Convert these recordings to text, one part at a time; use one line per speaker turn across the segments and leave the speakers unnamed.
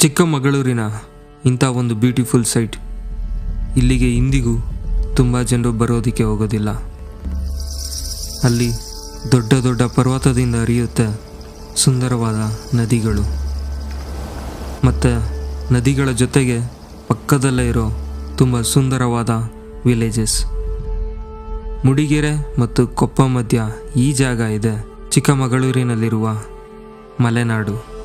ಚಿಕ್ಕಮಗಳೂರಿನ ಇಂಥ ಒಂದು ಬ್ಯೂಟಿಫುಲ್ ಸೈಟ್ ಇಲ್ಲಿಗೆ ಇಂದಿಗೂ ತುಂಬ ಜನರು ಬರೋದಕ್ಕೆ ಹೋಗೋದಿಲ್ಲ. ಅಲ್ಲಿ ದೊಡ್ಡ ದೊಡ್ಡ ಪರ್ವತದಿಂದ ಹರಿಯುತ್ತೆ ಸುಂದರವಾದ ನದಿಗಳು. ಮತ್ತು ನದಿಗಳ ಜೊತೆಗೆ ಪಕ್ಕದಲ್ಲೇ ಇರೋ ತುಂಬ ಸುಂದರವಾದ ವಿಲೇಜಸ್ ಮುಡಿಗೆರೆ ಮತ್ತು ಕೊಪ್ಪ ಮಧ್ಯ ಈ ಜಾಗ ಇದೆ ಚಿಕ್ಕಮಗಳೂರಿನಲ್ಲಿರುವ ಮಲೆನಾಡು.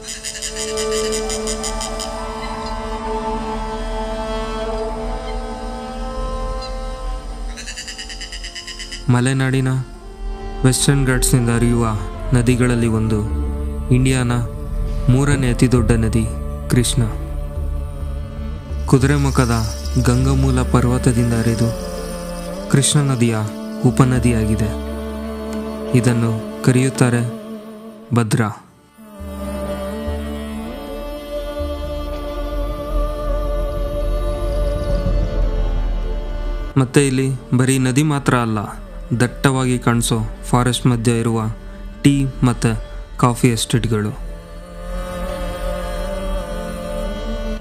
ಮಲೆನಾಡಿನ ವೆಸ್ಟರ್ನ್ ಘಾಟ್ಸ್ನಿಂದ ಹರಿಯುವ ನದಿಗಳಲ್ಲಿ ಒಂದು, ಇಂಡಿಯಾನ ಮೂರನೇ ಅತಿ ದೊಡ್ಡ ನದಿ, ಕೃಷ್ಣ. ಕುದುರೆಮುಖದ ಗಂಗಮೂಲ ಪರ್ವತದಿಂದ ಹರಿದು ಕೃಷ್ಣ ನದಿಯ ಉಪನದಿಯಾಗಿದೆ. ಇದನ್ನು ಕರೆಯುತ್ತಾರೆ ಭದ್ರಾ. ಮತ್ತೆ ಇಲ್ಲಿ ಬರೀ ನದಿ ಮಾತ್ರ ಅಲ್ಲ ದಟ್ಟವಾಗಿ ಕಾಣಿಸೋ ಫಾರೆಸ್ಟ್ ಮಧ್ಯೆ ಇರುವ ಟೀ ಮತ್ತು ಕಾಫಿ ಎಸ್ಟೇಟ್ಗಳು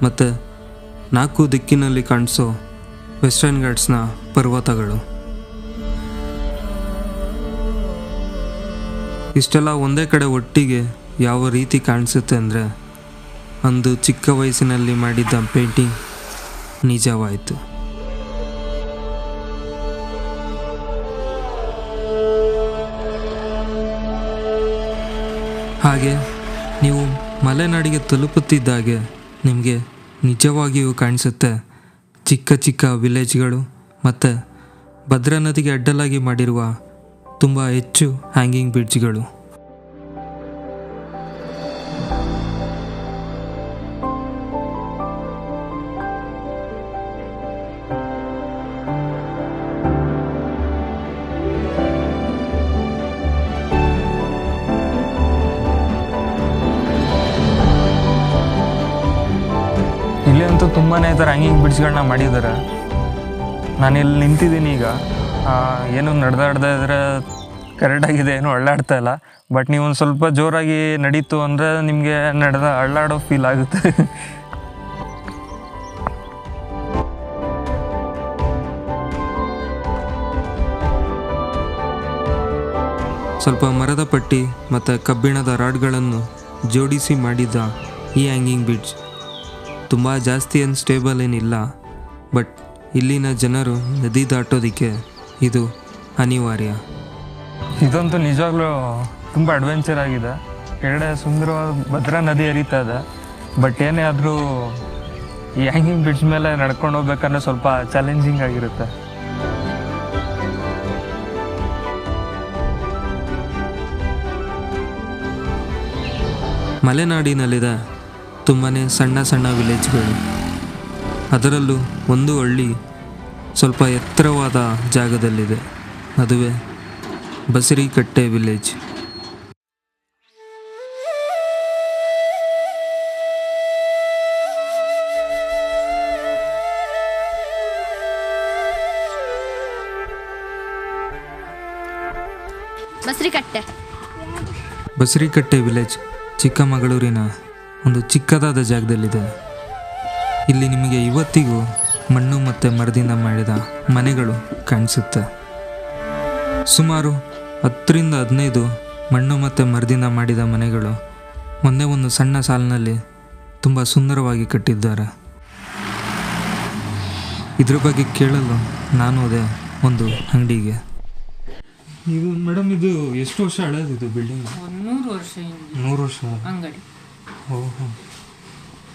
ಮತ್ತು ನಾಲ್ಕು ದಿಕ್ಕಿನಲ್ಲಿ ಕಾಣಿಸೋ ವೆಸ್ಟರ್ನ್ ಘಾಟ್ಸ್ನ ಪರ್ವತಗಳು. ಇಷ್ಟೆಲ್ಲ ಒಂದೇ ಕಡೆ ಒಟ್ಟಿಗೆ ಯಾವ ರೀತಿ ಕಾಣಿಸುತ್ತೆ ಅಂದರೆ ಅಂದು ಚಿಕ್ಕ ವಯಸ್ಸಿನಲ್ಲಿ ಮಾಡಿದ್ದ ಪೇಂಟಿಂಗ್ ನಿಜವಾಯಿತು. ಹಾಗೆ ನೀವು ಮಲೆನಾಡಿಗೆ ತಲುಪುತ್ತಿದ್ದಾಗೆ ನಿಮಗೆ ನಿಜವಾಗಿಯೂ ಕಾಣಿಸುತ್ತೆ. ಚಿಕ್ಕ ಚಿಕ್ಕ ವಿಲೇಜ್ಗಳು ಮತ್ತು ಭದ್ರಾ ನದಿಗೆ ಅಡ್ಡಲಾಗಿ ಮಾಡಿರುವ ತುಂಬ ಹೆಚ್ಚು ಹ್ಯಾಂಗಿಂಗ್ ಬ್ರಿಡ್ಜ್ಗಳು
ಇಲ್ಲಿ ಅಂತೂ ತುಂಬಾ ಈ ಥರ ಹ್ಯಾಂಗಿಂಗ್ ಬ್ರಿಡ್ಜ್ಗಳನ್ನ ಮಾಡಿದ್ದಾರೆ ನಾನು ಇಲ್ಲಿ ನಿಂತಿದ್ದೀನಿ ಈಗ. ಏನು ನಡೆದಾಡ್ದೆ ಇದ್ರೆ ಕರೆಕ್ಟಾಗಿದೆ ಏನು ಅಳ್ಳಾಡ್ತಾ ಇಲ್ಲ. ಬಟ್ ನೀವು ಒಂದು ಸ್ವಲ್ಪ ಜೋರಾಗಿ ನಡೀತು ಅಂದರೆ ನಿಮಗೆ ನಡೆದ ಅಳ್ಳಾಡೋ ಫೀಲ್ ಆಗುತ್ತೆ.
ಸ್ವಲ್ಪ ಮರದ ಪಟ್ಟಿ ಮತ್ತು ಕಬ್ಬಿಣದ ರಾಡ್ಗಳನ್ನು ಜೋಡಿಸಿ ಮಾಡಿದ ಈ ಹ್ಯಾಂಗಿಂಗ್ ಬ್ರಿಡ್ಜ್ ತುಂಬ ಜಾಸ್ತಿ ಏನು ಸ್ಟೇಬಲ್ ಏನಿಲ್ಲ. ಬಟ್ ಇಲ್ಲಿನ ಜನರು ನದಿ ದಾಟೋದಕ್ಕೆ ಇದು ಅನಿವಾರ್ಯ.
ಇದಂತೂ ನಿಜವಾಗ್ಲೂ ತುಂಬ ಅಡ್ವೆಂಚರ್ ಆಗಿದೆ. ಎರಡೇ ಸುಂದರವಾದ ಭದ್ರಾ ನದಿ ಹರಿತಾ ಇದೆ. ಬಟ್ ಏನೇ ಆದರೂ ಈ ಹ್ಯಾಂಗಿಂಗ್ ಬ್ರಿಡ್ಜ್ ಮೇಲೆ ನಡ್ಕೊಂಡು ಹೋಗ್ಬೇಕಂದ್ರೆ ಸ್ವಲ್ಪ ಚಾಲೆಂಜಿಂಗ್ ಆಗಿರುತ್ತೆ.
ಮಲೆನಾಡಿನಲ್ಲಿದೆ ತುಂಬಾ ಸಣ್ಣ ಸಣ್ಣ ವಿಲೇಜ್ಗಳು ಅದರಲ್ಲೂ ಒಂದು ಹಳ್ಳಿ ಸ್ವಲ್ಪ ಎತ್ತರವಾದ ಜಾಗದಲ್ಲಿದೆ. ಅದುವೇ ಬಸರಿಕಟ್ಟೆ ವಿಲೇಜ್
ಬಸರಿಕಟ್ಟೆ.
ಬಸರಿಕಟ್ಟೆ ವಿಲೇಜ್ ಚಿಕ್ಕಮಗಳೂರಿನ ಒಂದು ಚಿಕ್ಕದಾದ ಜಾಗದಲ್ಲಿದೆ. ಇಲ್ಲಿ ನಿಮಗೆ ಇವತ್ತಿಗೂ ಮಣ್ಣು ಮತ್ತು ಮರದಿಂದ ಮಾಡಿದ ಮನೆಗಳು ಕಾಣಿಸುತ್ತೆ. ಸುಮಾರು ಹತ್ತರಿಂದ ಹದಿನೈದು ಮಣ್ಣು ಮತ್ತು ಮರದಿಂದ ಮಾಡಿದ ಮನೆಗಳು ಒಂದೇ ಒಂದು ಸಣ್ಣ ಸಾಲಿನಲ್ಲಿ ತುಂಬ ಸುಂದರವಾಗಿ ಕಟ್ಟಿದ್ದಾರೆ. ಇದ್ರ ಬಗ್ಗೆ ಕೇಳಲು ನಾನು ಅದೇ ಒಂದು ಅಂಗಡಿಗೆ. ಇದು ಮೇಡಮ್ ಇದು ಎಷ್ಟು ವರ್ಷ ಹಳೇದಿದು ಬಿಲ್ಡಿಂಗ್?
ನೂರು ವರ್ಷ
ನೂರು ವರ್ಷ.
ಅಂಗಡಿ.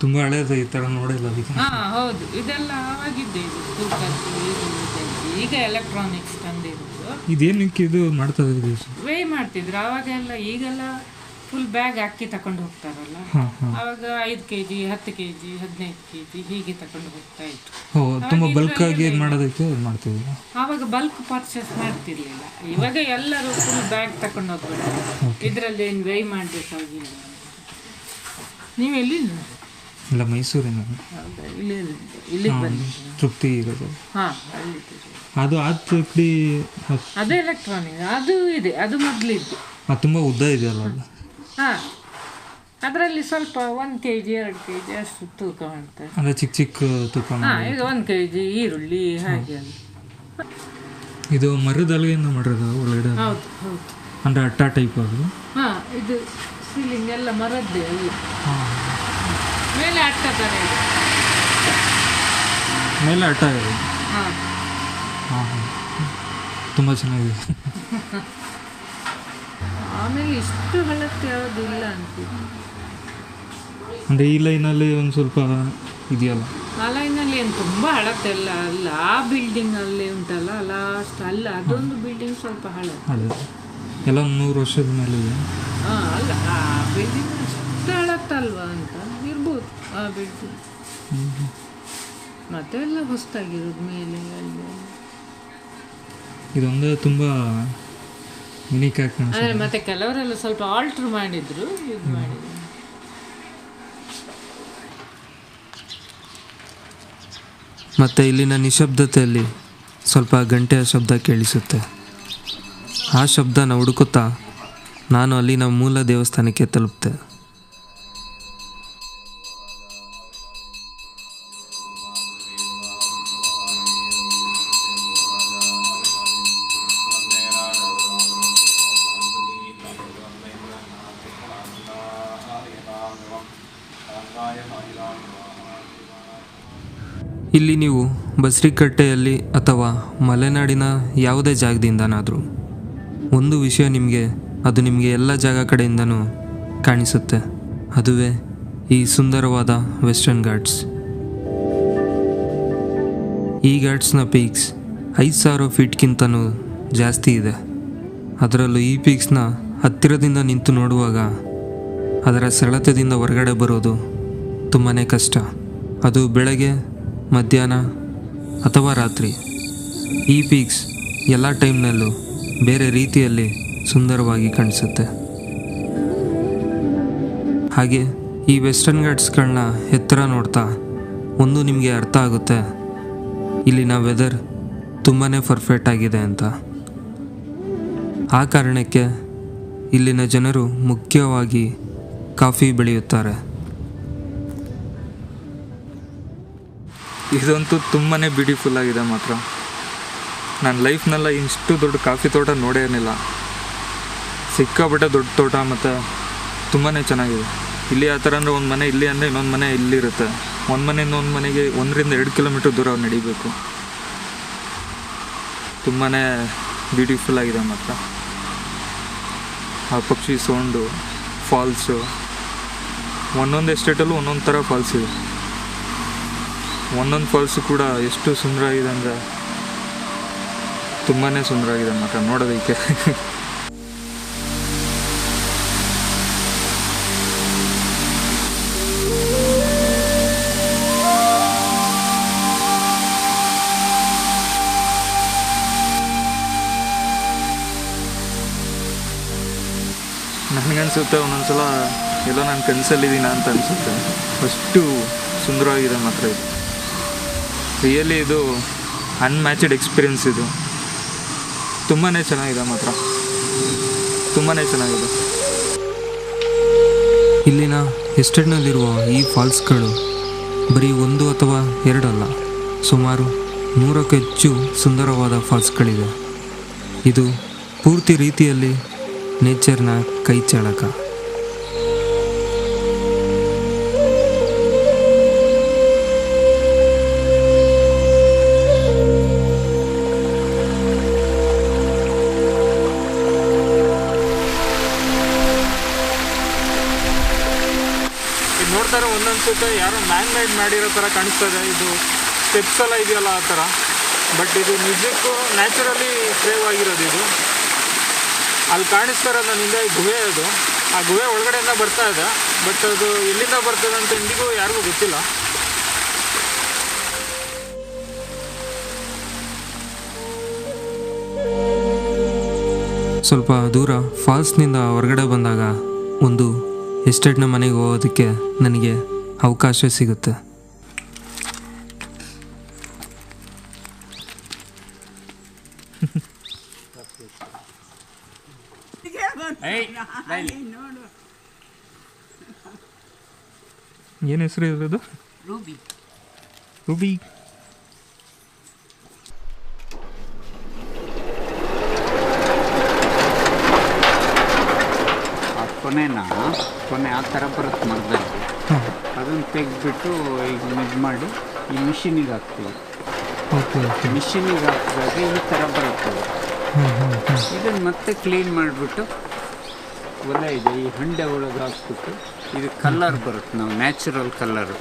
ತುಂಬ ಹಳೇದು ಈ ಥರ ನೋಡಿಲ್ಲ ಅದಕ್ಕೆ
ಹಾ ಹೌದು. ಇದೆಲ್ಲ ಆವಾಗಿದ್ದೆ ಇದು. ತೂಕದ್ದು ಇದು? ಇದೆಲ್ಲ. ಈಗ ಎಲೆಕ್ಟ್ರಾನಿಕ್ಸ್ ತಂದಿರೋದು.
ಇದೇನಕ್ಕೆ ಇದು ಮಾಡ್ತಾ ಇದ್ದೀವಿ
ವೇ ಮಾಡ್ತಿದ್ರು. ಅವಾಗೆಲ್ಲ ಈಗೆಲ್ಲ ಫುಲ್ ಬ್ಯಾಗ್ ಅಕ್ಕಿ ತಕೊಂಡು ಹೋಗ್ತಾರಲ್ಲ?
ಹಾಂ ಹಾಂ.
ಅವಾಗ ಐದು ಕೆ ಜಿ ಹತ್ತು ಕೆ ಜಿ ಹದಿನೈದು ಕೆ ಜಿ ಹೀಗೆ ತಕೊಂಡು ಹೋಗ್ತಾ ಇತ್ತು.
ಓ ತುಂಬ ಬಲ್ಕಾಗಿ ಮಾಡೋದಕ್ಕೆ ಮಾಡ್ತಿದ್ರು ಮಾಡ್ತೀವಿ
ಆವಾಗ ಬಲ್ಕ್ ಪರ್ಚೇಸ್ ಮಾಡ್ತಿರ್ಲಿಲ್ಲ. ಇವಾಗ ಎಲ್ಲರೂ ಫುಲ್ ಬ್ಯಾಗ್ ತಕೊಂಡು ಹೋಗ್ಬಿಡ್ತಾರೆ ಇದರಲ್ಲಿ ಏನು ವೇ ಮಾಡಬೇಕಾಗಿಲ್ಲ. ನೀವು ಎಲ್ಲಿ
ಇಲ್ಲ ಮೈಸೂರಿನ
ಇಲ್ಲಿ ಇಲ್ಲಿ
ತೃಪ್ತಿ ಇರೋದು.
ಹಾಂ
ಅದು ಆ ತೃಪ್ತಿ
ಅದು ಎಲೆಕ್ಟ್ರಾನಿಕ್ ಅದು ಇದೆ ಅದು ಮೊದಲಿದ್ದು.
ಅದು ತುಂಬ ಉದ್ದ ಇದೆಯಲ್ಲ ಅಲ್ಲ
ಹಾಂ ಅದರಲ್ಲಿ ಸ್ವಲ್ಪ ಒಂದು ಕೆ ಜಿ ಎರಡು ಕೆ ಜಿ ಅಷ್ಟು ತೂಕ ಮಾಡ್ತಾರೆ
ಅಂದರೆ ಚಿಕ್ಕ ಚಿಕ್ಕ ತೂಕ
ಹಾಂ ಇದು ಒಂದು ಕೆ ಜಿ ಈರುಳ್ಳಿ ಹಾಗೆ ಅದು.
ಇದು ಮರದ ಮಾಡಿರೋದು ಒಳಗಡೆ
ಹೌದು ಹೌದು.
ಅಂದರೆ ಅಟ್ಟ ಟೈಪ್ ಅದು.
ಹಾಂ ಇದು ಸೀಲಿಂಗ್ ಎಲ್ಲ ಮರದ್ದೇ ಎಲ್ಲ ಮೇಲೆ ಅಟ್ಟ
ಮೇಲೆ ಅಟ್ಟ ಇದೆ.
ಹಾಂ.
ಹಾಂ ಹಾಂ. ತುಂಬ ಚೆನ್ನಾಗಿದೆ.
ಆಮೇಲೆ ಇಷ್ಟು ಹಳತ್ತು ಯಾವುದು ಇಲ್ಲ ಅಂತ.
ಅಂದರೆ ಈ ಲೈನಲ್ಲಿ ಒಂದು ಸ್ವಲ್ಪ ಇದೆಯಲ್ಲ.
ಆ ಲೈನಲ್ಲಿ ಏನು ತುಂಬ ಹಳತ್ತೆ ಅಲ್ಲ. ಆ ಬಿಲ್ಡಿಂಗ್ ಅಲ್ಲಿ ಉಂಟಲ್ಲ ಲಾಸ್ಟ್ ಅಲ್ಲ ಅದೊಂದು ಬಿಲ್ಡಿಂಗ್ ಸ್ವಲ್ಪ ಹಳತ್ತೆ
ಅದೇ ಎಲ್ಲ ನೂರು ವರ್ಷದ ಮೇಲೆ ಇದೆ.
ಹಾಂ ಅಲ್ಲ ಆ ಬಿಲ್ಡಿಂಗ್ ಅಷ್ಟು ಹಳತ್ತಲ್ವಾ ಅಂತ ಇರ್ಬೋದು ಆ ಬಿಲ್ಡಿಂಗ್ ಮತ್ತೆ ಎಲ್ಲ ಹೊಸದಾಗಿರೋದು ಮೇಲೆ ಅಲ್ಲಿ.
ಇದೊಂದೇ ತುಂಬ ಯುನೀಕ್ ಆಗಿ ಕಾಣಿಸ್ತದೆ
ಮತ್ತೆ ಕೆಲವರೆಲ್ಲ ಸ್ವಲ್ಪ ಆಲ್ಟ್ರ್ ಮಾಡಿದ್ರು ಇದು ಮಾಡಿದ್ರು.
ಮತ್ತು ಇಲ್ಲಿನ ನಿಶಬ್ದತೆಯಲ್ಲಿ ಸ್ವಲ್ಪ ಗಂಟೆಯ ಶಬ್ದ ಕೇಳಿಸುತ್ತೆ. ಆ ಶಬ್ದನ ಹುಡುಕುತ್ತಾ ನಾನು ಅಲ್ಲಿನ ಮೂಲ ದೇವಸ್ಥಾನಕ್ಕೆ ತಲುಪಿದೆ ಇಲ್ಲಿ ನೀವು ಬಸ್ರಿಕಟ್ಟೆಯಲ್ಲಿ ಅಥವಾ ಮಲೆನಾಡಿನ ಯಾವುದೇ ಜಾಗದಿಂದನಾದರೂ ಒಂದು ವಿಷಯ ನಿಮಗೆ, ಅದು ನಿಮಗೆ ಎಲ್ಲ ಜಾಗ ಕಡೆಯಿಂದನೂ ಕಾಣಿಸುತ್ತೆ. ಅದುವೇ ಈ ಸುಂದರವಾದ ವೆಸ್ಟರ್ನ್ ಘಾಟ್ಸ್. ಈ ಘಾಟ್ಸ್ನ ಪೀಕ್ಸ್ ಐದು ಸಾವಿರ ಫೀಟ್ಗಿಂತನೂ ಜಾಸ್ತಿ ಇದೆ. ಅದರಲ್ಲೂ ಈ ಪೀಕ್ಸ್ನ ಹತ್ತಿರದಿಂದ ನಿಂತು ನೋಡುವಾಗ ಅದರ ಸರಳತೆಯಿಂದ ಹೊರಗಡೆ ಬರೋದು ತುಂಬಾ ಕಷ್ಟ. ಅದು ಬೆಳಗ್ಗೆ, ಮಧ್ಯಾಹ್ನ ಅಥವಾ ರಾತ್ರಿ. ಈ ಪೀಕ್ಸ್ ಎಲ್ಲ ಟೈಮ್ನಲ್ಲೂ ಬೇರೆ ರೀತಿಯಲ್ಲಿ ಸುಂದರವಾಗಿ ಕಾಣಿಸುತ್ತೆ. ಹಾಗೆ ಈ ವೆಸ್ಟರ್ನ್ ಘಾಟ್ಸ್ಗಳನ್ನ ಎತ್ತರ ನೋಡ್ತಾ ಒಂದು ನಿಮಗೆ ಅರ್ಥ ಆಗುತ್ತೆ. ಇಲ್ಲಿನ ವೆದರ್ ತುಂಬಾ ಪರ್ಫೆಕ್ಟ್ ಆಗಿದೆ ಅಂತ. ಆ ಕಾರಣಕ್ಕೆ ಇಲ್ಲಿನ ಜನರು ಮುಖ್ಯವಾಗಿ ಕಾಫಿ ಬೆಳೆಯುತ್ತಾರೆ. ಇದಂತೂ ತುಂಬಾ ಬ್ಯೂಟಿಫುಲ್ ಆಗಿದೆ ಮಾತ್ರ. ನನ್ನ ಲೈಫ್ನೆಲ್ಲ ಇಷ್ಟು ದೊಡ್ಡ ಕಾಫಿ ತೋಟ ನೋಡೇ ಇರಲಿಲ್ಲ. ಸಿಕ್ಕಾಪಟ್ಟೆ ದೊಡ್ಡ ತೋಟ ಮತ್ತು ತುಂಬಾ ಚೆನ್ನಾಗಿದೆ. ಇಲ್ಲಿ ಆ ಥರ ಅಂದರೆ ಒಂದು ಮನೆ ಇಲ್ಲಿ ಅಂದರೆ ಇನ್ನೊಂದು ಮನೆ ಇಲ್ಲಿರುತ್ತೆ ಒಂದು ಮನೆಯಿಂದ ಒಂದು ಮನೆಗೆ ಒಂದರಿಂದ ಎರಡು ಕಿಲೋಮೀಟ್ರ್ ದೂರ ನಡಿಬೇಕು. ತುಂಬಾ ಬ್ಯೂಟಿಫುಲ್ ಆಗಿದೆ ಮಾತ್ರ. ಆ ಪಕ್ಷಿ ಸೌಂಡು, ಫಾಲ್ಸು, ಒಂದೊಂದು ಎಸ್ಟೇಟಲ್ಲೂ ಒಂದೊಂದು ಥರ ಫಾಲ್ಸ್ ಇದೆ. ಒಂದೊಂದು ಫಾಲ್ಸು ಕೂಡ ಎಷ್ಟು ಸುಂದರವಾಗಿದೆ ಅಂದರೆ ತುಂಬಾ ಸುಂದರವಾಗಿದೆ ಮಾತ್ರ ನೋಡೋದಕ್ಕೆ. ನನಗನ್ಸುತ್ತೆ ಒಂದೊಂದ್ಸಲ ಎಲ್ಲೋ ನಾನು ಕನಸಲ್ಲಿದ್ದೀನ ಅಂತ ಅನಿಸುತ್ತೆ. ಅಷ್ಟು ಸುಂದರವಾಗಿದೆ ಮಾತ್ರ ಇದು. ರಿಯಲಿ ಇದು ಅನ್ಮ್ಯಾಚಡ್ ಎಕ್ಸ್ಪೀರಿಯನ್ಸ್ ಇದು. ತುಂಬಾ ಚೆನ್ನಾಗಿದೆ ಮಾತ್ರ. ತುಂಬಾ ಚೆನ್ನಾಗಿದೆ. ಇಲ್ಲಿನ ಎಸ್ಟೇಟ್ನಲ್ಲಿರುವ ಈ ಫಾಲ್ಸ್ಗಳು ಬರೀ ಒಂದು ಅಥವಾ ಎರಡಲ್ಲ, ಸುಮಾರು ನೂರಕ್ಕೂ ಹೆಚ್ಚು ಸುಂದರವಾದ ಫಾಲ್ಸ್ಗಳಿವೆ. ಇದು ಪೂರ್ತಿ ರೀತಿಯಲ್ಲಿ ನೇಚರ್ನ ಕೈಚಳಕ.
ನೋಡ್ತಾರೆ ಒಂದೊಂದು ಸುತ್ತ ಯಾರೋ ಮ್ಯಾನ್ ಮೇಡ್ ಮಾಡಿರೋ ಥರ ಕಾಣಿಸ್ತದೆ. ಇದೆ ಸ್ಟೆಪ್ಸ್ ಎಲ್ಲ ಇದೆಯಲ್ಲ ಆ ಥರ ಬಟ್ ಇದು ನಿಜಕ್ಕೂ ನ್ಯಾಚುರಲಿ ಸೇವ್ ಆಗಿರೋದು ಇದು. ಅಲ್ಲಿ ಕಾಣಿಸ್ತಾ ಇರೋದು ನನ್ನಿಂದ ಗುಹೆ ಅದು. ಆ ಗುಹೆ ಒಳಗಡೆಯಿಂದ ಬರ್ತಾ ಇದೆ. ಬಟ್ ಅದು ಎಲ್ಲಿಂದ ಬರ್ತದೆ ಅಂತ ಇಂದಿಗೂ ಯಾರಿಗೂ ಗೊತ್ತಿಲ್ಲ.
ಸ್ವಲ್ಪ ದೂರ ಫಾಲ್ಸ್ನಿಂದ ಹೊರಗಡೆ ಬಂದಾಗ ಒಂದು ಎಸ್ಟೇಟ್ನ ಮನೆಗೆ ಹೋಗೋದಕ್ಕೆ ನನಗೆ ಅವಕಾಶ ಸಿಗುತ್ತೆ. ಏನು ಹೆಸರು ಇರೋದು?
ರೂಬಿ.
ರೂಬಿ.
ಕೊನೆನಾ ಕೊನೆ ಆ ಥರ ಬರುತ್ತೆ ಮರದಲ್ಲಿ. ಅದನ್ನು ತೆಗೆದ್ಬಿಟ್ಟು ಈಗ ಇದು ಮಾಡಿ ಈ ಮಿಷಿನಿಗೆ ಹಾಕ್ತೀವಿ.
ಓಕೆ
ಮಿಷಿನಿಗೆ ಹಾಕಿದಾಗ ಈ ಥರ ಬರುತ್ತೆ. ಇದನ್ನು ಮತ್ತೆ ಕ್ಲೀನ್ ಮಾಡಿಬಿಟ್ಟು ಒಲೆ ಇದೆ ಈ ಹಂಡೆ ಒಳಗೆ ಹಾಕ್ಬಿಟ್ಟು ಇದು ಕಲರ್ ಬರುತ್ತೆ ನಾವು ನ್ಯಾಚುರಲ್ ಕಲರು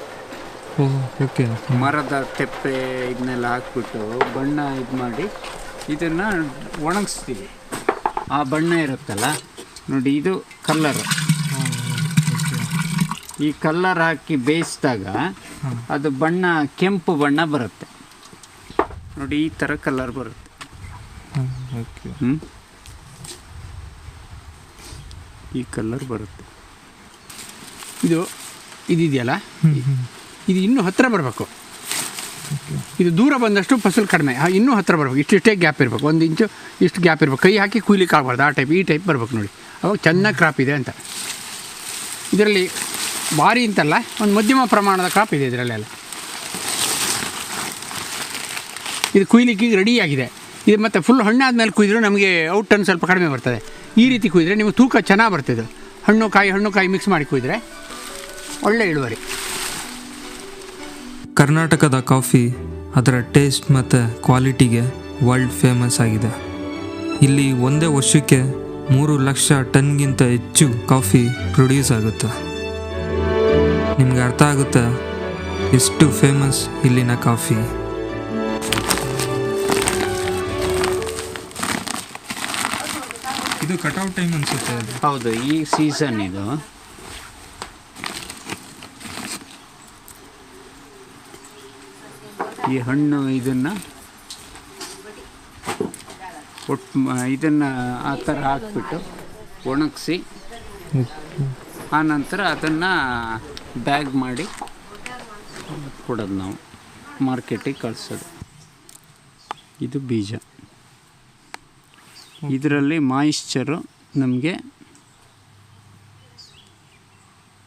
ಓಕೆ.
ಮರದ ತೆಪ್ಪೆ ಇದನ್ನೆಲ್ಲ ಹಾಕ್ಬಿಟ್ಟು ಬಣ್ಣ ಇದು ಮಾಡಿ ಇದನ್ನು ಒಣಗಿಸ್ತೀವಿ. ಆ ಬಣ್ಣ ಇರುತ್ತಲ್ಲ ನೋಡಿ ಇದು ಕಲ್ಲರ್. ಈ ಕಲ್ಲರ್ ಹಾಕಿ ಬೇಯಿಸಿದಾಗ ಅದು ಬಣ್ಣ ಕೆಂಪು ಬಣ್ಣ ಬರುತ್ತೆ. ನೋಡಿ ಈ ಥರ ಕಲ್ಲರ್ ಬರುತ್ತೆ. ಹ್ಞೂ ಈ ಕಲ್ಲರ್ ಬರುತ್ತೆ.
ಇದು ಇದಿದೆಯಲ್ಲ? ಇದು ಇನ್ನೂ ಹತ್ತಿರ ಬರಬೇಕು. ಇದು ದೂರ ಬಂದಷ್ಟು ಫಸಲು ಕಡಿಮೆ. ಇನ್ನೂ ಹತ್ತಿರ ಬರಬೇಕು. ಇಷ್ಟಿಷ್ಟೇ ಗ್ಯಾಪ್ ಇರಬೇಕು. ಒಂದು ಇಂಚು ಇಷ್ಟು ಗ್ಯಾಪ್ ಇರಬೇಕು. ಕೈ ಹಾಕಿ ಕೂಲಿಕ್ಕೆ ಆಗಬಾರ್ದು. ಆ ಟೈಪ್ ಈ ಟೈಪ್ ಬರಬೇಕು ನೋಡಿ. ಅವಾಗ ಚೆನ್ನಾಗಿ ಕ್ರಾಪ್ ಇದೆ ಅಂತ. ಇದರಲ್ಲಿ ಭಾರಿ ಅಂತಲ್ಲ, ಒಂದು ಮಧ್ಯಮ ಪ್ರಮಾಣದ ಕ್ರಾಪ್ ಇದೆ ಇದರಲ್ಲೆಲ್ಲ. ಇದು ಕುಯ್ಲಿಕ್ಕೆ ರೆಡಿಯಾಗಿದೆ ಇದು ಮತ್ತು ಫುಲ್ ಹಣ್ಣಾದ್ಮೇಲೆ ಕುಯ್ದರೆ ನಮಗೆ ಔಟ್ ಟನ್ ಸ್ವಲ್ಪ ಕಡಿಮೆ ಬರ್ತದೆ. ಈ ರೀತಿ ಕುಯ್ದರೆ ನಿಮಗೆ ತೂಕ ಚೆನ್ನಾಗಿ ಬರ್ತದೆ. ಹಣ್ಣು ಕಾಯಿ ಹಣ್ಣು ಕಾಯಿ ಮಿಕ್ಸ್ ಮಾಡಿ ಕುಯ್ದರೆ ಒಳ್ಳೆ ಇಳುವರಿ.
ಕರ್ನಾಟಕದ ಕಾಫಿ ಅದರ ಟೇಸ್ಟ್ ಮತ್ತು ಕ್ವಾಲಿಟಿಗೆ ವರ್ಲ್ಡ್ ಫೇಮಸ್ ಆಗಿದೆ. ಇಲ್ಲಿ ಒಂದೇ ವರ್ಷಕ್ಕೆ ಮೂರು ಲಕ್ಷ ಟನ್ಗಿಂತ ಹೆಚ್ಚು ಕಾಫಿ ಪ್ರೊಡ್ಯೂಸ್ ಆಗುತ್ತೆ. ನಿಮ್ಗೆ ಅರ್ಥ ಆಗುತ್ತೆ? ಎಷ್ಟು ಫೇಮಸ್ ಇಲ್ಲಿನ ಕಾಫಿ? ಇದು ಕಟೌಟ್ ಟೈಮ್ ಅನ್ಸುತ್ತೆ
ಹೌದು ಈ ಸೀಸನ್ ಇದು. ಈ ಹಣ್ಣು ಇದನ್ನು ಇದನ್ನ ಇದನ್ನು ಆ ಥರ ಹಾಕ್ಬಿಟ್ಟು ಒಣಗಿಸಿ ಆನಂತರ ಅದನ್ನು ಬ್ಯಾಗ್ ಮಾಡಿ ಕೊಡೋದು ನಾವು. ಮಾರ್ಕೆಟಿಗೆ ಕಳಿಸೋದು. ಇದು ಬೀಜ. ಇದರಲ್ಲಿ ಮಾಯಿಶ್ಚರು ನಮಗೆ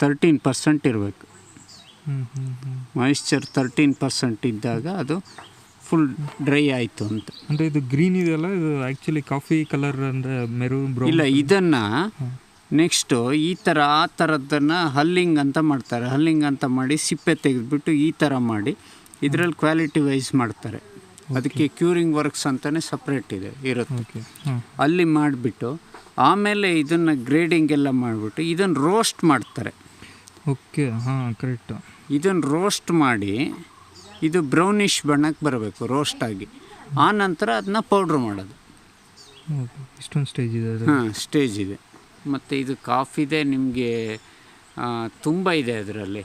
ತರ್ಟೀನ್ ಪರ್ಸೆಂಟ್ ಇರಬೇಕು. ಮಾಯಿಶ್ಚರ್ ತರ್ಟೀನ್ ಪರ್ಸೆಂಟ್ ಇದ್ದಾಗ ಅದು ಫುಲ್ ಡ್ರೈ ಆಯಿತು ಅಂತ.
ಅಂದರೆ ಇದು ಗ್ರೀನ್ ಇದೆಯಲ್ಲ ಇದು ಆ್ಯಕ್ಚುಲಿ ಕಾಫಿ ಕಲರ್ ಅಂದರೆ ಮೆರೂನ್
ಇಲ್ಲ ಇದನ್ನು ನೆಕ್ಸ್ಟು ಈ ಥರ ಆ ಥರದ್ದನ್ನು ಹಲ್ಲಿಂಗ್ ಅಂತ ಮಾಡ್ತಾರೆ. ಹಲ್ಲಿಂಗ್ ಅಂತ ಮಾಡಿ ಸಿಪ್ಪೆ ತೆಗೆದುಬಿಟ್ಟು ಈ ಥರ ಮಾಡಿ ಇದರಲ್ಲಿ ಕ್ವಾಲಿಟಿ ವೈಸ್ ಮಾಡ್ತಾರೆ. ಅದಕ್ಕೆ ಕ್ಯೂರಿಂಗ್ ವರ್ಕ್ಸ್ ಅಂತಲೇ ಸಪ್ರೇಟ್ ಇದೆ ಇರುತ್ತೆ. ಅಲ್ಲಿ ಮಾಡಿಬಿಟ್ಟು ಆಮೇಲೆ ಇದನ್ನು ಗ್ರೇಡಿಂಗ್ ಎಲ್ಲ ಮಾಡಿಬಿಟ್ಟು ಇದನ್ನು ರೋಸ್ಟ್ ಮಾಡ್ತಾರೆ.
ಓಕೆ. ಹಾಂ ಕರೆಕ್ಟು.
ಇದನ್ನು ರೋಸ್ಟ್ ಮಾಡಿ ಇದು ಬ್ರೌನಿಷ್ ಬಣ್ಣಕ್ಕೆ ಬರಬೇಕು ರೋಸ್ಟ್ ಆಗಿ. ಆ ನಂತರ ಅದನ್ನ ಪೌಡ್ರ್ ಮಾಡೋದು.
ಇಷ್ಟೊಂದು ಸ್ಟೇಜ್ ಇದೆ
ಹಾಂ ಸ್ಟೇಜ್ ಇದೆ. ಮತ್ತು ಇದು ಕಾಫಿದೆ ನಿಮಗೆ ತುಂಬ ಇದೆ ಅದರಲ್ಲಿ.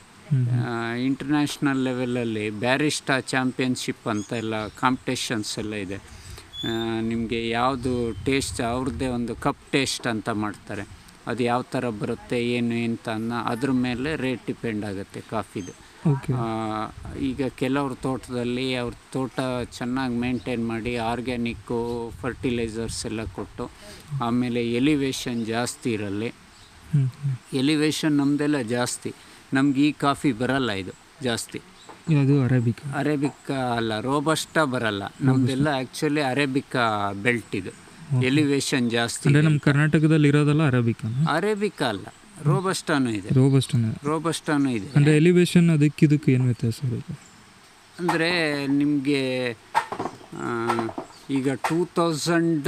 ಇಂಟರ್ನ್ಯಾಷನಲ್ ಲೆವೆಲಲ್ಲಿ ಬ್ಯಾರಿಸ್ಟಾ ಚಾಂಪಿಯನ್ಶಿಪ್ ಅಂತ ಎಲ್ಲ ಕಾಂಪಿಟೇಷನ್ಸ್ ಎಲ್ಲ ಇದೆ. ನಿಮಗೆ ಯಾವುದು ಟೇಸ್ಟ್ ಅವ್ರದ್ದೇ ಒಂದು ಕಪ್ ಟೇಸ್ಟ್ ಅಂತ ಮಾಡ್ತಾರೆ. ಅದು ಯಾವ ಥರ ಬರುತ್ತೆ ಏನು ಅಂತ ಅನ್ನೋ ಅದ್ರ ಮೇಲೆ ರೇಟ್ ಡಿಪೆಂಡ್ ಆಗುತ್ತೆ ಕಾಫಿದು. ಈಗ ಕೆಲವ್ರ ತೋಟದಲ್ಲಿ ಅವ್ರ ತೋಟ ಚೆನ್ನಾಗಿ ಮೇಂಟೈನ್ ಮಾಡಿ ಆರ್ಗ್ಯಾನಿಕ್ಕು ಫರ್ಟಿಲೈಸರ್ಸ್ ಎಲ್ಲ ಕೊಟ್ಟು ಆಮೇಲೆ ಎಲಿವೇಶನ್ ಜಾಸ್ತಿ ಇರಲಿ ಎಲಿವೇಶನ್ ನಮ್ಮದೆಲ್ಲ ಜಾಸ್ತಿ. ನಮ್ಗೆ ಈ ಕಾಫಿ ಬರಲ್ಲ ಇದು ಜಾಸ್ತಿ.
ಅದು ಅರೇಬಿಕ್
ಅರೇಬಿಕ್ ಅಲ್ಲ ರೋಬಸ್ಟ ಬರಲ್ಲ. ನಮ್ದೆಲ್ಲ ಆ್ಯಕ್ಚುಲಿ ಅರೇಬಿಕಾ ಬೆಲ್ಟ್ ಇದು. ಎಲಿವೇಶನ್ ಜಾಸ್ತಿ
ನಮ್ಮ ಕರ್ನಾಟಕದಲ್ಲಿ ಇರೋದಲ್ಲ ಅರೇಬಿಕ್
ಅರೇಬಿಕ ಅಲ್ಲ. ರೋಬಸ್ಟಾನು ಇದೆ.
ರೋಬಸ್ಟಾನು.
ರೋಬಸ್ಟಾನು ಇದೆ.
ಅಂದರೆ ಎಲಿವೇಶನ್ ಅದಕ್ಕೆ ಇದಕ್ಕೆ ಏನು ವ್ಯತ್ಯಾಸ ಇರುತ್ತೆ
ಅಂದರೆ ನಿಮಗೆ ಈಗ ಟೂ ತೌಸಂಡ್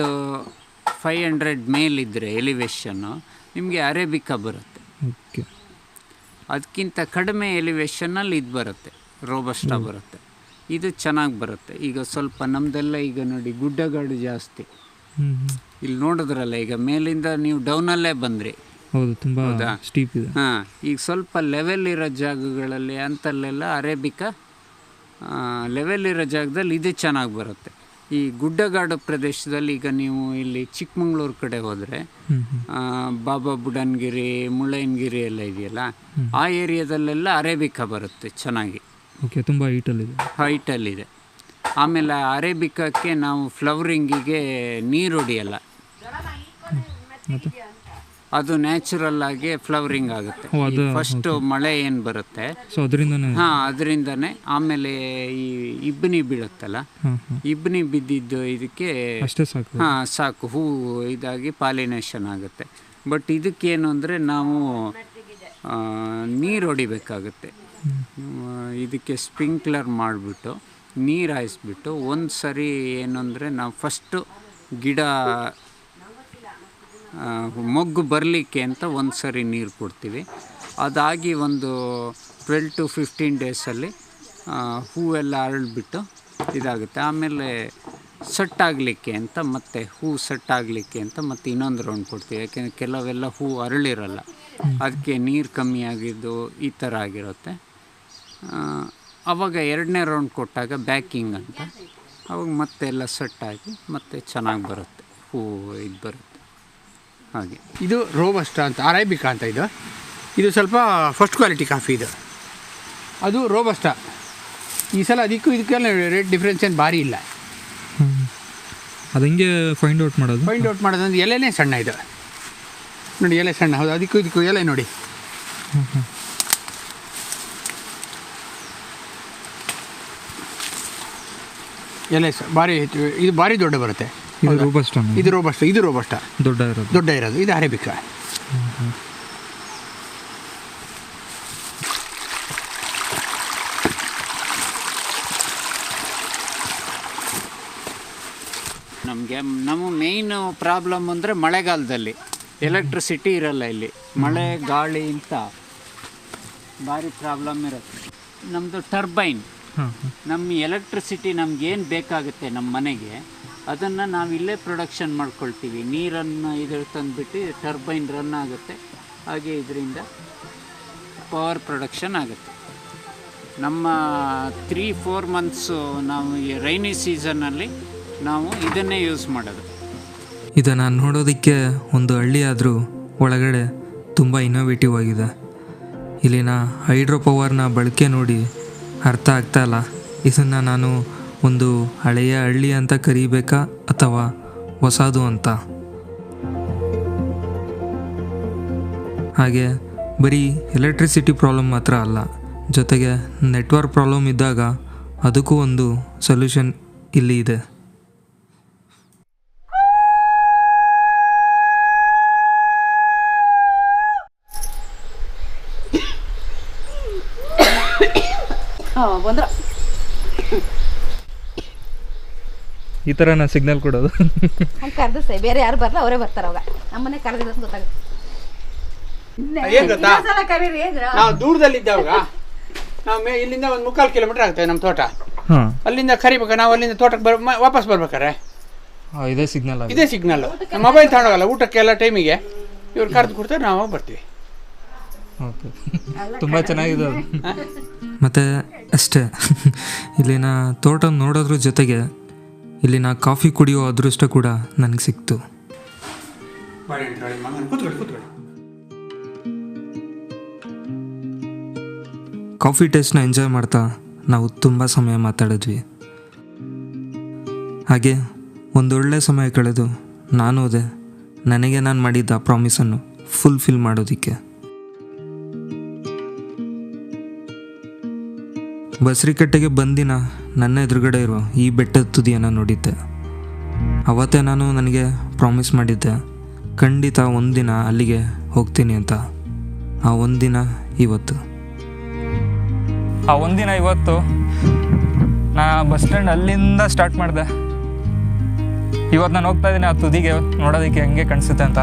ಫೈವ್ ಹಂಡ್ರೆಡ್ ಮೇಲಿದ್ದರೆ ಎಲಿವೇಶನ್ನು ನಿಮಗೆ ಅರೇಬಿಕಾ ಬರುತ್ತೆ.
ಓಕೆ
ಅದಕ್ಕಿಂತ ಕಡಿಮೆ ಎಲಿವೇಶನಲ್ಲಿ ಇದು ಬರುತ್ತೆ. ರೋಬಸ್ಟಾ ಬರುತ್ತೆ. ಇದು ಚೆನ್ನಾಗಿ ಬರುತ್ತೆ. ಈಗ ಸ್ವಲ್ಪ ನಮ್ಮದೆಲ್ಲ ಈಗ ನೋಡಿ ಗುಡ್ಡಗಾಡು ಜಾಸ್ತಿ. ಇಲ್ಲಿ ನೋಡಿದ್ರಲ್ಲ ಈಗ ಮೇಲಿಂದ ನೀವು ಡೌನಲ್ಲೇ ಬಂದ್ರಿ.
ಹೌದು ತುಂಬ? ಸ್ಟೀಪ್ ಇದೆ.
ಹಾಂ ಈಗ ಸ್ವಲ್ಪ ಲೆವೆಲ್ ಇರೋ ಜಾಗಗಳಲ್ಲಿ ಅಂತಲ್ಲೆಲ್ಲ ಅರೇಬಿಕಾ ಲೆವೆಲ್ ಇರೋ ಜಾಗದಲ್ಲಿ ಇದು ಚೆನ್ನಾಗಿ ಬರುತ್ತೆ. ಈ ಗುಡ್ಡಗಾಡು ಪ್ರದೇಶದಲ್ಲಿ ಈಗ ನೀವು ಇಲ್ಲಿ ಚಿಕ್ಕಮಂಗ್ಳೂರು ಕಡೆ ಹೋದರೆ ಬಾಬಾ ಬುಡನ್ಗಿರಿ ಮುಳ್ಳಯ್ಯನಗಿರಿ ಎಲ್ಲ ಇದೆಯಲ್ಲ ಆ ಏರಿಯಾದಲ್ಲೆಲ್ಲ ಅರೇಬಿಕಾ ಬರುತ್ತೆ ಚೆನ್ನಾಗಿ.
ಓಕೆ ತುಂಬ ಹೈಟಲ್ಲಿದೆ
ಹೈಟಲ್ಲಿದೆ ಆಮೇಲೆ ಅರೇಬಿಕಾಕ್ಕೆ ನಾವು ಫ್ಲವರಿಂಗಿಗೆ ನೀರು ಹೊಡಿಯಲ್ಲ. ಅದು ನ್ಯಾಚುರಲ್ ಆಗಿ ಫ್ಲವರಿಂಗ್ ಆಗುತ್ತೆ. ಫಸ್ಟ್ ಮಳೆ ಏನು ಬರುತ್ತೆ? ಹಾ ಅದರಿಂದನೇ ಆಮೇಲೆ ಈ ಇಬ್ಬನಿ ಬೀಳುತ್ತಲ್ಲ ಇಬ್ಬನಿ ಬಿದ್ದಿದ್ದು ಇದಕ್ಕೆ ಹಾ ಸಾಕು. ಹಾಂ ಇದಾಗಿ ಪಾಲಿನೇಷನ್ ಆಗುತ್ತೆ. ಬಟ್ ಇದಕ್ಕೇನು ಅಂದರೆ ನಾವು ನೀರು ಹೊಡಿಬೇಕಾಗುತ್ತೆ. ಇದಕ್ಕೆ ಸ್ಪ್ರಿಂಕ್ಲರ್ ಮಾಡಿಬಿಟ್ಟು ನೀರು ಹಾಯಿಸ್ಬಿಟ್ಟು ಒಂದು ಸರಿ ಏನು ಅಂದರೆ ನಾವು ಫಸ್ಟು ಗಿಡ ಮೊಗ್ಗು ಬರಲಿಕ್ಕೆ ಅಂತ ಒಂದು ಸರಿ ನೀರು ಕೊಡ್ತೀವಿ. ಅದಾಗಿ ಒಂದು ಟ್ವೆಲ್ ಟು ಫಿಫ್ಟೀನ್ ಡೇಸಲ್ಲಿ ಹೂವೆಲ್ಲ ಅರಳಿಬಿಟ್ಟು ಇದಾಗುತ್ತೆ. ಆಮೇಲೆ ಸಟ್ಟಾಗಲಿಕ್ಕೆ ಅಂತ ಮತ್ತೆ ಹೂ ಸೆಟ್ ಆಗಲಿಕ್ಕೆ ಅಂತ ಮತ್ತೆ ಇನ್ನೊಂದು ರೌಂಡ್ ಕೊಡ್ತೀವಿ. ಯಾಕೆಂದರೆ ಕೆಲವೆಲ್ಲ ಹೂ ಅರಳಿರಲ್ಲ. ಅದಕ್ಕೆ ನೀರು ಕಮ್ಮಿ ಆಗಿದ್ದು ಈ ಥರ ಆಗಿರುತ್ತೆ. ಆವಾಗ ಎರಡನೇ ರೌಂಡ್ ಕೊಟ್ಟಾಗ ಬ್ಯಾಕಿಂಗ್ ಅಂತ. ಅವಾಗ ಮತ್ತೆ ಎಲ್ಲ ಮತ್ತೆ ಚೆನ್ನಾಗಿ ಬರುತ್ತೆ. ಹೂ ಇದು ಬರುತ್ತೆ. ಹಾಗೆ.
ಇದು ರೋಬಸ್ಟ ಅಂತ ಅರೇಬಿಕಾ ಅಂತ ಇದು. ಇದು ಸ್ವಲ್ಪ ಫಸ್ಟ್ ಕ್ವಾಲಿಟಿ ಕಾಫಿ ಇದು. ಅದು ರೋಬಸ್ಟ. ಈ ಸಲ ಅದಕ್ಕೂ ಇದಕ್ಕೆಲ್ಲ ರೇಟ್ ಡಿಫ್ರೆನ್ಸ್ ಏನು ಭಾರಿ ಇಲ್ಲ.
ಅದು ಹಿಂಗೆ ಫೈಂಡ್ ಔಟ್ ಮಾಡೋದು?
ಫೈಂಡ್ ಔಟ್ ಮಾಡೋದಂದ್ರೆ ಎಲೆನೇ ಸಣ್ಣ ಇದು. ನೋಡಿ ಎಲೆ ಸಣ್ಣ. ಹೌದು ಅದಕ್ಕೂ ಇದಕ್ಕೂ ಎಲೆ ನೋಡಿ. ಎಲೆ ಸ ಭಾರಿ ಹೆಚ್ಚು ಇದು ಭಾರಿ ದೊಡ್ಡ ಬರುತ್ತೆ.
ಇದು ರೋಬಸ್ಟ್
ಇದು ರೋಬಸ್ಟ ಇದು ರೋಬಸ್ಟ
ದೊಡ್ಡ ಇರೋದು.
ದೊಡ್ಡ ಇರೋದು ಇದು ಅರೇಬಿಕಾ
ನಮಗೆ ನಮ್ಮ ಮೇಯ್ನ್ ಪ್ರಾಬ್ಲಮ್ ಅಂದರೆ ಮಳೆಗಾಲದಲ್ಲಿ. ಎಲೆಕ್ಟ್ರಿಸಿಟಿ ಇರಲ್ಲ ಇಲ್ಲಿ. ಮಳೆ ಗಾಳಿ ಅಂತ ಭಾರಿ ಪ್ರಾಬ್ಲಮ್ ಇರುತ್ತೆ. ನಮ್ಮದು ಟರ್ಬೈನ್ ನಮ್ಮ ಎಲೆಕ್ಟ್ರಿಸಿಟಿ ನಮ್ಗೇನು ಬೇಕಾಗುತ್ತೆ ನಮ್ಮ ಮನೆಗೆ? ಅದನ್ನು ನಾವು ಇಲ್ಲೇ ಪ್ರೊಡಕ್ಷನ್ ಮಾಡ್ಕೊಳ್ತೀವಿ. ನೀರನ್ನು ಇದ್ರ ತಂದುಬಿಟ್ಟು ಟರ್ಬೈನ್ ರನ್ ಆಗುತ್ತೆ. ಹಾಗೆ ಇದರಿಂದ ಪವರ್ ಪ್ರೊಡಕ್ಷನ್ ಆಗುತ್ತೆ. ನಮ್ಮ ತ್ರೀ ಫೋರ್ ಮಂತ್ಸು ನಾವು ಈ ರೈನಿ ಸೀಸನ್ನಲ್ಲಿ ನಾವು ಇದನ್ನೇ ಯೂಸ್ ಮಾಡೋದು.
ಇದನ್ನು ನೋಡೋದಕ್ಕೆ ಒಂದು ಹಳ್ಳಿ ಆದರೂ ಒಳಗಡೆ ತುಂಬ ಇನ್ನೋವೇಟಿವ್ ಆಗಿದೆ. ಇಲ್ಲಿನ ಹೈಡ್ರೋ ಪವರ್ನ ಬಳಕೆ ನೋಡಿ ಅರ್ಥ ಆಗ್ತಾ ಇಲ್ಲ. ಇದನ್ನು ನಾನು ಒಂದು ಹಳೆಯ ಹಳ್ಳಿ ಅಂತ ಕರೀಬೇಕಾ ಅಥವಾ ಹೊಸದು ಅಂತ? ಹಾಗೆ, ಬರೀ ಎಲೆಕ್ಟ್ರಿಸಿಟಿ ಪ್ರಾಬ್ಲಮ್ ಮಾತ್ರ ಅಲ್ಲ, ಜೊತೆಗೆ ನೆಟ್ವರ್ಕ್ ಪ್ರಾಬ್ಲಮ್ ಇದ್ದಾಗ ಅದಕ್ಕೂ ಒಂದು ಸೊಲ್ಯೂಷನ್ ಇಲ್ಲಿ ಇದೆ.
ಈ ಥರ ನಾನು ಸಿಗ್ನಲ್ ಕೊಡೋದು.
ಹಂಗೆ ಕರೆದಿಸ್ತೆ ಬೇರೆ ಯಾರು ಬರಲ್ಲ ಅವರೇ ಬರ್ತಾರೆ ಅವಾಗ. ನಮ್ಮನೆ ಅಂತ ಗೊತ್ತಾಗುತ್ತೆ.
ಏನ್ ಗೊತ್ತಾ?
ಇನ್ನೊಂದ್ಸಲ ಕರೀರಿ
ನಾವು ದೂರದಲ್ಲಿದ್ದಾವಾಗ ನಾವು ಮೇ ಇಲ್ಲಿಂದ ಒಂದು ಮುಕ್ಕಾಲು ಕಿಲೋಮೀಟರ್ ಆಗ್ತದೆ ನಮ್ಮ ತೋಟ.
ಹಾಂ.
ಅಲ್ಲಿಂದ ಕರಿಬೇಕು ನಾವು ಅಲ್ಲಿಂದ ತೋಟಕ್ಕೆ ಬರ್ ಮ- ವಾಪಸ್ ಬರ್ಬೇಕಾರೆ
ಇದೇ ಸಿಗ್ನಲ್
ಇದೇ ಸಿಗ್ನಲ್ ಮೊಬೈಲ್ ತಗೊಂಡೋಗಲ್ಲ ಊಟಕ್ಕೆಲ್ಲ ಟೈಮಿಗೆ ಇವ್ರು ಕರೆದು ಕೊಡ್ತಾರೆ ನಾವು ಬರ್ತೀವಿ.
ಓಕೆ. ತುಂಬ ಚೆನ್ನಾಗಿದೆ ಅದು.
ಮತ್ತು ಅಷ್ಟೇ. ಇಲ್ಲಿನ ತೋಟ ನೋಡೋದ್ರ ಜೊತೆಗೆ ಇಲ್ಲಿನ ಕಾಫಿ ಕುಡಿಯೋ ಅದೃಷ್ಟ ಕೂಡ ನನಗೆ ಸಿಕ್ತು. ಕಾಫಿ ಟೇಸ್ಟ್ನ ಎಂಜಾಯ್ ಮಾಡ್ತಾ ನಾವು ತುಂಬ ಸಮಯ ಮಾತಾಡಿದ್ವಿ. ಹಾಗೆ ಒಂದೊಳ್ಳೆ ಸಮಯ ಕಳೆದು ನಾನು ಅದೇ ನನಗೆ ನಾನು ಮಾಡಿದ್ದ ಪ್ರಾಮಿಸನ್ನು ಫುಲ್ಫಿಲ್ ಮಾಡೋದಕ್ಕೆ. ಬಸರಿಕಟ್ಟೆಗೆ ಬಂದಿನ ನನ್ನ ಎದುರುಗಡೆ ಇರೋ ಈ ಬೆಟ್ಟದ ತುದಿಯನ್ನು ನೋಡಿದ್ದೆ. ಅವತ್ತೇ ನಾನು ನನಗೆ ಪ್ರಾಮಿಸ್ ಮಾಡಿದ್ದೆ, ಖಂಡಿತ ಒಂದಿನ ಅಲ್ಲಿಗೆ ಹೋಗ್ತೀನಿ ಅಂತ. ಆ ಒಂದಿನ ಇವತ್ತು.
ಆ ಒಂದಿನ ಇವತ್ತು ನಾ ಬಸ್ ಸ್ಟ್ಯಾಂಡ್ ಅಲ್ಲಿಂದ ಸ್ಟಾರ್ಟ್ ಮಾಡಿದೆ. ಇವತ್ತು ನಾನು ಹೋಗ್ತಾ ಇದ್ದೀನಿ ಆ ತುದಿಗೆ ನೋಡೋದಕ್ಕೆ ಹೆಂಗೆ ಕಾಣಿಸುತ್ತೆ ಅಂತ.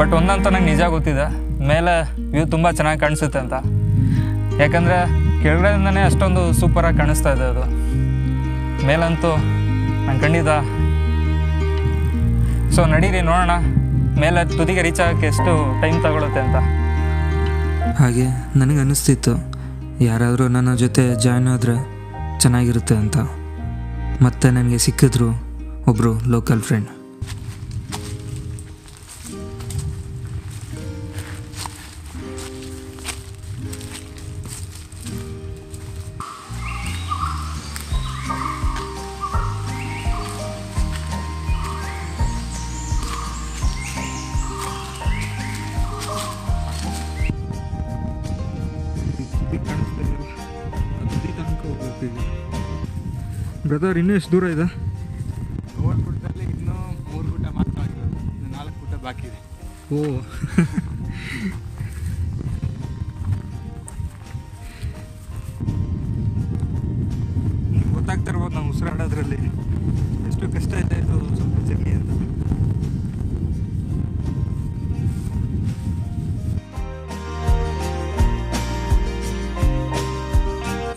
ಬಟ್ ಒಂದಂತೂ ನಂಗೆ ನಿಜ ಗೊತ್ತಿದೆ, ಮೇಲೆ ವ್ಯೂ ತುಂಬ ಚೆನ್ನಾಗಿ ಕಾಣಿಸುತ್ತೆ ಅಂತ. ಯಾಕಂದರೆ ಕೆಳಗಡೆಯಿಂದನೇ ಅಷ್ಟೊಂದು ಸೂಪರಾಗಿ ಕಾಣಿಸ್ತಾ ಇದೆ ಅದು. ಮೇಲಂತೂ ನಂಗೆ ಖಂಡಿತ ಸೊ ನಡೀರಿ, ನೋಡೋಣ. ಮೇಲೆ ತುದಿಗೆ ರೀಚ್ ಆಗೋಕ್ಕೆ ಎಷ್ಟು ಟೈಮ್ ತಗೊಳುತ್ತೆ ಅಂತ.
ಹಾಗೆ ನನಗೆ ಅನ್ನಿಸ್ತಿತ್ತು ಯಾರಾದರೂ ನನ್ನ ಜೊತೆ ಜಾಯ್ನ್ ಆದರೆ ಚೆನ್ನಾಗಿರುತ್ತೆ ಅಂತ. ಮತ್ತೆ ನನಗೆ ಸಿಕ್ಕಿದ್ರು ಒಬ್ಬರು ಲೋಕಲ್ ಫ್ರೆಂಡ್
ಬ್ರದರ್ ಇನ್ನೂ ಎಷ್ಟು ದೂರ ಇದೆ?
ಇನ್ನೂ ಮೂರು ಗುಡ್ಡ ಮಾತ್ರ ನಾಲ್ಕು ಗುಡ್ಡ ಬಾಕಿ ಇದೆ.
ಓ.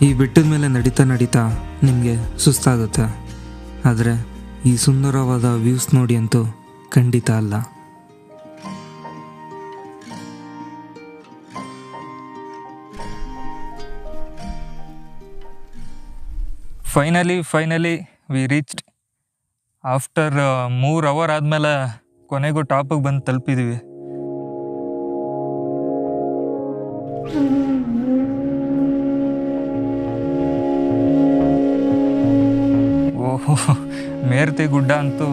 ಈ ಬೆಟ್ಟದ ಮೇಲೆ ನಡೀತಾ ನಡೀತಾ ನಿಮಗೆ ಸುಸ್ತಾಗುತ್ತೆ. ಆದರೆ ಈ ಸುಂದರವಾದ ವ್ಯೂಸ್ ನೋಡಿ ಅಂತೂ ಖಂಡಿತ ಅಲ್ಲ.
Finally finally we reached after ಮೂರು ಅವರ್ ಆದಮೇಲೆ ಕೊನೆಗೂ ಟಾಪಿಗೆ ಬಂದು ತಲುಪಿದ್ದೀವಿ ಓಹೋ, ಮೇರ್ತಿ ಗುಡ್ಡ ಅಂತೂ.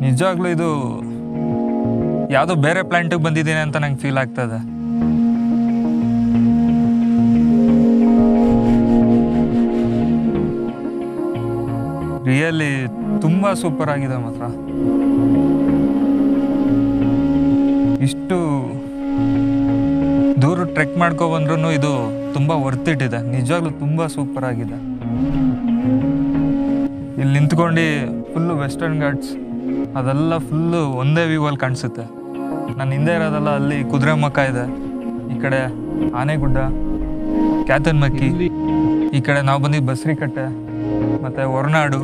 ನಿಜವಾಗ್ಲೂ ಇದು ಯಾವುದೋ ಬೇರೆ ಪ್ಲಾಂಟಿಗೆ ಬಂದಿದ್ದೀನಿ ಅಂತ ನಂಗೆ ಫೀಲ್ ಆಗ್ತದೆ. ರಿಯಲಿ ತುಂಬ ಸೂಪರ್ ಆಗಿದೆ ಮಾತ್ರ. ಇಷ್ಟು ದೂರ ಟ್ರೆಕ್ ಮಾಡ್ಕೊ ಬಂದ್ರೂ ಇದು ತುಂಬ ವರ್ತಿಟ್ಟಿದೆ ನಿಜವಾಗ್ಲೂ ತುಂಬ ಸೂಪರ್ ಆಗಿದೆ. ಇಲ್ಲಿ ನಿಂತ್ಕೊಂಡು ಫುಲ್ಲು ವೆಸ್ಟರ್ನ್ ಘಾಟ್ಸ್ ಅದೆಲ್ಲ ಫುಲ್ಲು ಒಂದೇ ವ್ಯೂವಲ್ಲಿ ಕಾಣಿಸುತ್ತೆ. ನಾನು ಹಿಂದೆ ಇರೋದೆಲ್ಲ ಅಲ್ಲಿ ಕುದುರೆ ಮಕ್ಕ ಇದೆ. ಈ ಕಡೆ ಆನೆಗುಡ್ಡ, ಕ್ಯಾತನ್ಮಕ್ಕಿ, ಈ ಕಡೆ ನಾವು ಬಂದಿದ್ದು ಬಸ್ರಿಕಟ್ಟೆ, ಮತ್ತು ಹೊರನಾಡು,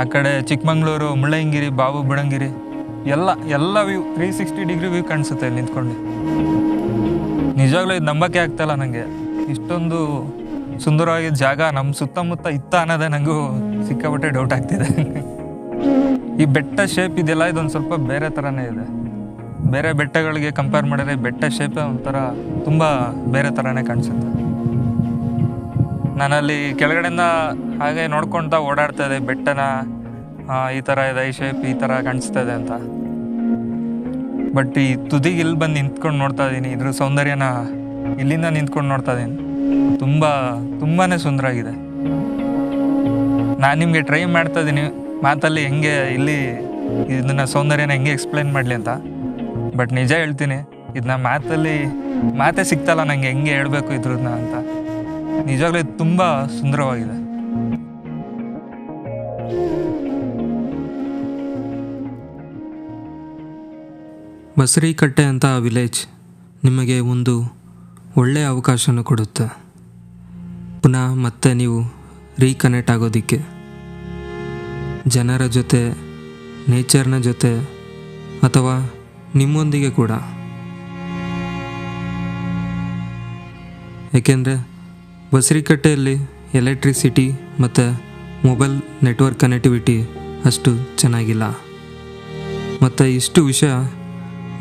ಆ ಕಡೆ ಚಿಕ್ಕಮಂಗ್ಳೂರು ಮುಳ್ಳಯ್ಯನಗಿರಿ, ಬಾಬು ಬಿಡಂಗಿರಿ ಎಲ್ಲ ಎಲ್ಲ view three sixty degree view ಕಾಣಿಸುತ್ತೆ ಇಲ್ಲಿ ನಿಂತ್ಕೊಂಡು. ನಿಜವಾಗ್ಲೂ ಇದು ನಂಬಕ್ಕೆ ಆಗ್ತಾಯಿಲ್ಲ ನನಗೆ ಇಷ್ಟೊಂದು ಸುಂದರವಾಗಿ ಜಾಗ ನಮ್ಮ ಸುತ್ತಮುತ್ತ ಇತ್ತ ಅನ್ನೋದೇ ನನಗೂ ಸಿಕ್ಕಾಪಟ್ಟೆ ಡೌಟ್ ಆಗ್ತಿದೆ. ಈ ಬೆಟ್ಟ ಶೇಪ್ ಇದೆಲ್ಲ ಇದೊಂದು ಸ್ವಲ್ಪ ಬೇರೆ ಥರನೇ ಇದೆ. ಬೇರೆ ಬೆಟ್ಟಗಳಿಗೆ ಕಂಪೇರ್ ಮಾಡಿದ್ರೆ ಬೆಟ್ಟ ಶೇಪ್ ಒಂಥರ ತುಂಬ ಬೇರೆ ಥರನೇ ಕಾಣಿಸುತ್ತೆ. ನಾನಲ್ಲಿ ಕೆಳಗಡೆಯಿಂದ ಹಾಗೆ ನೋಡ್ಕೊಳ್ತಾ ಓಡಾಡ್ತಾ ಇದೆ ಬೆಟ್ಟನ. ಈ ಥರ ಇದೆ, ಈ ಶೇಪ್ ಈ ಥರ ಕಾಣಿಸ್ತಾ ಇದೆ ಅಂತ. ಬಟ್ ಈ ತುದಿಗೆ ಇಲ್ಲಿ ಬಂದು ನಿಂತ್ಕೊಂಡು ನೋಡ್ತಾ ಇದ್ದೀನಿ ಇದ್ರ ಸೌಂದರ್ಯನ ಇಲ್ಲಿಂದ ನಿಂತ್ಕೊಂಡು ನೋಡ್ತಾ ಇದ್ದೀನಿ ತುಂಬ ತುಂಬಾ ಸುಂದರ ಆಗಿದೆ. ನಾನು ನಿಮಗೆ ಟ್ರೈ ಮಾಡ್ತಾ ಇದ್ದೀನಿ ಮಾತಲ್ಲಿ ಹೆಂಗೆ ಇಲ್ಲಿ ಇದನ್ನ ಸೌಂದರ್ಯನ ಹೆಂಗೆ ಎಕ್ಸ್ಪ್ಲೈನ್ ಮಾಡಲಿ ಅಂತ. ಬಟ್ ನಿಜ ಹೇಳ್ತೀನಿ ಇದನ್ನ ಮಾತಲ್ಲಿ ಮಾತೇ ಸಿಗ್ತಲ್ಲ ನನಗೆ ಹೆಂಗೆ ಹೇಳಬೇಕು ಇದ್ರನ್ನ ಅಂತ. ನಿಜವಾಗ್ಲೂ ತುಂಬ ಸುಂದರವಾಗಿದೆ.
ಬಸರಿಕಟ್ಟೆ ಅಂತ ವಿಲೇಜ್ ನಿಮಗೆ ಒಂದು ಒಳ್ಳೆಯ ಅವಕಾಶನ ಕೊಡುತ್ತೆ. ಪುನಃ ಮತ್ತೆ ನೀವು ರೀಕನೆಕ್ಟ್ ಆಗೋದಕ್ಕೆ. ಜನರ ಜೊತೆ, ನೇಚರ್ನ ಜೊತೆ, ಅಥವಾ ನಿಮ್ಮೊಂದಿಗೆ ಕೂಡ. ಏಕೆಂದರೆ ಬಸರಿಕಟ್ಟೆಯಲ್ಲಿ ಎಲೆಕ್ಟ್ರಿಸಿಟಿ ಮತ್ತು ಮೊಬೈಲ್ ನೆಟ್ವರ್ಕ್ ಕನೆಕ್ಟಿವಿಟಿ ಅಷ್ಟು ಚೆನ್ನಾಗಿಲ್ಲ. ಮತ್ತು ಇಷ್ಟು ವಿಷಯ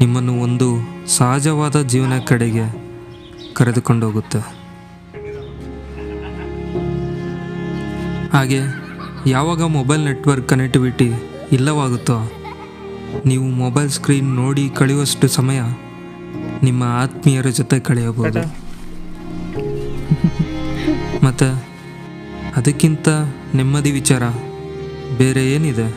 ನಿಮ್ಮನ್ನು ಒಂದು ಸಹಜವಾದ ಜೀವನ ಕಡೆಗೆ ಕರೆದುಕೊಂಡೋಗುತ್ತೆ ಹಾಗೆ ಯಾವಾಗ ಮೊಬೈಲ್ ನೆಟ್ವರ್ಕ್ ಕನೆಕ್ಟಿವಿಟಿ ಇಲ್ಲವಾಗುತ್ತೋ, ನೀವು ಮೊಬೈಲ್ ಸ್ಕ್ರೀನ್ ನೋಡಿ ಕಳೆಯುವಷ್ಟು ಸಮಯ ನಿಮ್ಮ ಆತ್ಮೀಯರ ಜೊತೆ ಕಳೆಯಬಹುದು. ಮತ್ತು ಅದಕ್ಕಿಂತ ನೆಮ್ಮದಿ ವಿಚಾರ ಬೇರೆ ಏನಿದೆ?